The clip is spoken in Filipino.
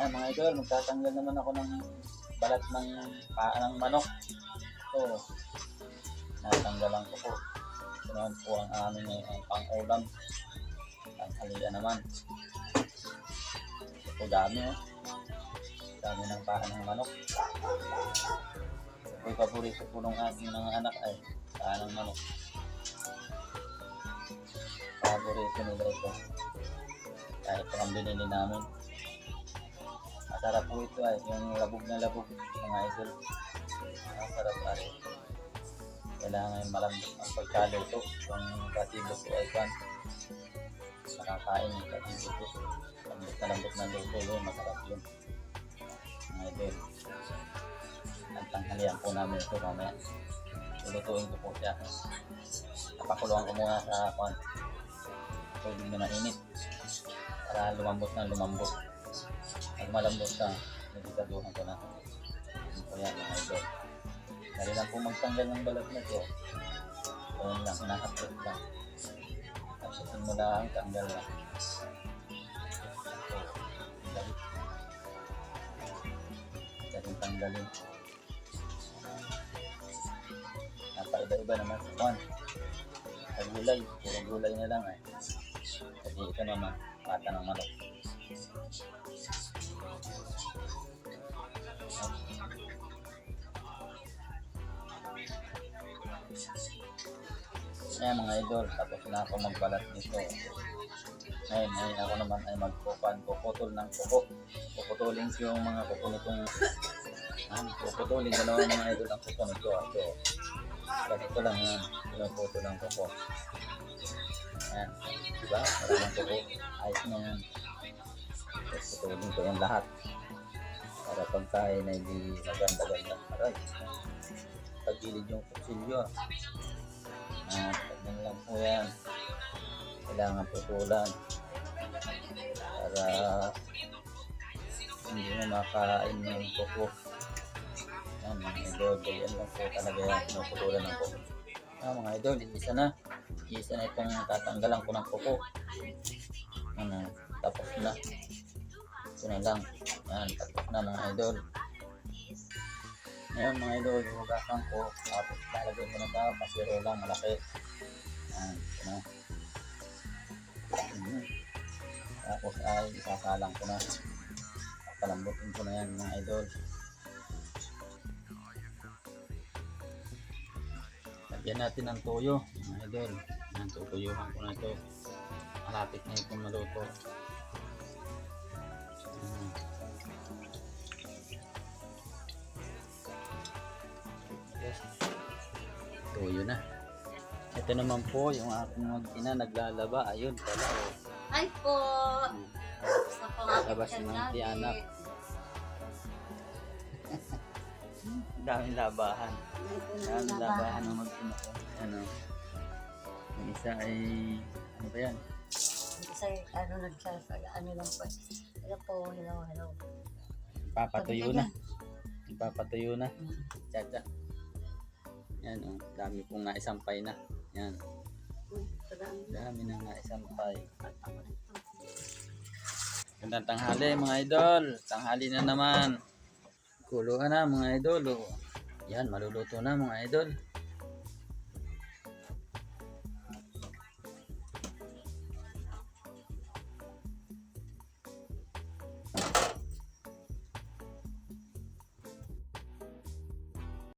Ah, mga idol, magtatanggal naman ako ng balat ng paa ng manok. So, natanggalan ko po. Ito naman po ang aming ngayon, pang-ulam. Tanghalian naman. Ito dami oh. Dami ng paa ng manok. Ito yung paborito po ng aking mga anak ay paa ng manok. Paborito nila ito. Kaya ito ang binili namin. Masarap po ito ay yung labog na labog mga idol. Masarap ay kailangan malambot ang pagkaluto. Kung katibo po ay kan nakakain yung katibo po. Lambot na lambot na luto yun, masarap yun. Mga idol. Ang tanghalian po namin ito mamaya. Lulutuin ko po siya. Napakuluan ko muna sa kwan. Tubig na mainit. Para lumambot na lumambot. Pag malambot na, nagkikaduhan ko na. Po yan mga idol. Dali lang po magtanggal ng balat na ito. Ganun lang, hinahapit lang. Tapos mo lang, tanggal lang. Ito, dali. Tanggalin. Napaiba-iba naman sa kwan. Sa gulay, puro gulay na lang eh. Kasi ito naman, mata ng manok. Ayan mga idol, tapos na ako magbalat nito. Ngayon, ngayon ako naman ay magpupan, puputol ng kuko. Puputulin ko yung mga kuko nitong Ah, puputulin naman mga idol ang kuko nito. Ito, ganito lang yan, pinuputol ng kuko. Ayan, diba? Maraming kuko. Ayos na yan. Tapos putulin ko yung lahat. Para pagkain ay di maganda-ganda. Aray. Pagilid yung kutsilyo. Ah, ganyan lang po yan. Kailangan putulan. Para hindi mo makain yung kuko. Yan, mga idol. Ganyan lang po talaga yan. Pinuputulan ng kuko. Ah, mga idol, isa na. Isa na itong tatanggalan ko ng kuko. Ano, tapos na. Ito na lang. Yan, tapos na mga idol. Ngayon mga idol, hugasan ko. Tapos lalagay ko na sa pasiro lang malaki. Yan, ito na. Mhm. Tapos ay isasalang ko na. Palambutin ko na yan mga idol. Lagyan natin ng toyo mga idol. Yan, tutuyuhan ko na ito. Malapit na itong maluto. Tuyo na. Ito naman po yung aking mag-ina naglalaba. Ayun pala. Oh. Ay po! Labas ng tiyanak. Daming labahan. Daming labahan ng mag-ina ko. Ano. Yung isa ay ano ba yan? Isa ano nagsasaga, ano lang po. Hello po, hello, hello. Papatuyo na. Papatuyo na. Chacha. Yan oh. Dami pong naisampay na. Yan. Dami nang naisampay. Gandang tanghali mga idol. Tanghali na naman. Kuluhan na mga idol. Oh. Yan, maluluto na mga idol.